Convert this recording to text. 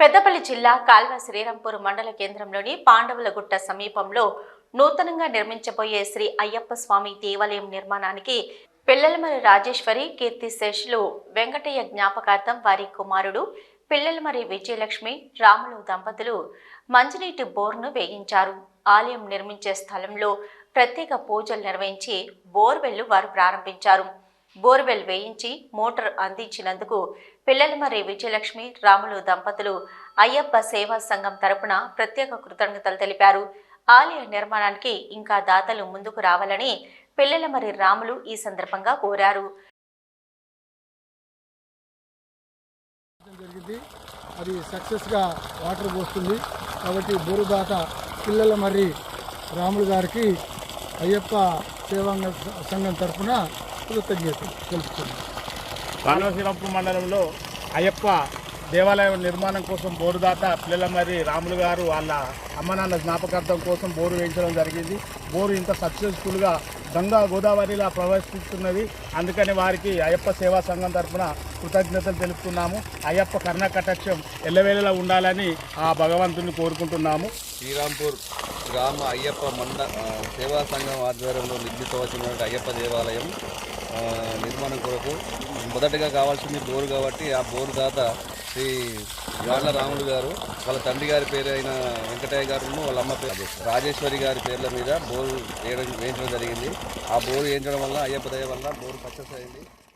పెద్దపల్లి జిల్లా కాల్వ శ్రీరాంపూర్ మండల కేంద్రంలోని పాండవులగుట్ట సమీపంలో నూతనంగా నిర్మించబోయే శ్రీ అయ్యప్ప స్వామి దేవాలయం నిర్మాణానికి పిల్లలమరి రాజేశ్వరి కీర్తిశేషులు వెంకటయ్య జ్ఞాపకార్థం వారి కుమారుడు పిల్లలమరి విజయలక్ష్మి రాములు దంపతులు మంచినీటి బోర్ను వేయించారు. ఆలయం నిర్మించే స్థలంలో ప్రత్యేక పూజలు నిర్వహించి బోర్వెల్లు వారు ప్రారంభించారు. బోర్వెల్ వేయించి మోటార్ అందించినందుకు పిల్లలమర్రి విజయలక్ష్మి రాములు దంపతులు అయ్యప్ప సేవా సంఘం తరపున ప్రత్యేక కృతజ్ఞతలు తెలిపారు. ఆలయ నిర్మాణానికి ఇంకా దాతలు ముందుకు రావాలని పిల్లలమర్రి రాములు ఈ సందర్భంగా కోరారు. జరిగింది. అది సక్సెస్గా వాటర్ పోస్తుంది. కాబట్టి బోరుదాత పిల్లల మర్రి రాములు గారికి అయ్యప్ప సేవాంగ సంఘం తరఫున కృతజ్ఞతలు తెలుపుతున్నాను కానవశీలంపూర్ మండలంలో అయ్యప్ప దేవాలయం నిర్మాణం కోసం బోరుదాత పిల్లలమర్రి రాములు గారు వాళ్ళ అమ్మ నాన్న జ్ఞాపకార్థం కోసం బోరు వేయించడం జరిగింది. బోరు ఇంత సక్సెస్ఫుల్గా గంగా గోదావరిలా ప్రవేశిస్తున్నది. అందుకని వారికి అయ్యప్ప సేవా సంఘం తరఫున కృతజ్ఞతలు తెలుపుతున్నాము. అయ్యప్ప కర్ణ కటాక్షం ఎల్లవేళలా ఉండాలని ఆ భగవంతుని కోరుకుంటున్నాము. శ్రీరాంపూర్ గ్రామ అయ్యప్ప మండ సేవా సంఘం ఆధ్వర్యంలో నిర్మితవచ్చినటువంటి అయ్యప్ప దేవాలయం నిర్మాణం కొరకు మొదటగా కావాల్సింది బోరు కాబట్టి ఆ బోరు దాత శ్రీ గాళ్ళ రాములు గారు వాళ్ళ తండ్రి గారి పేరు అయిన వెంకటయ్య గారు వాళ్ళ అమ్మ పేరు రాజేశ్వరి గారి పేర్ల మీద బోరు వేయడం వేయించడం జరిగింది. ఆ బోరు వేయించడం వల్ల అయ్యప్ప దయ వల్ల బోరు సక్సెస్ అయింది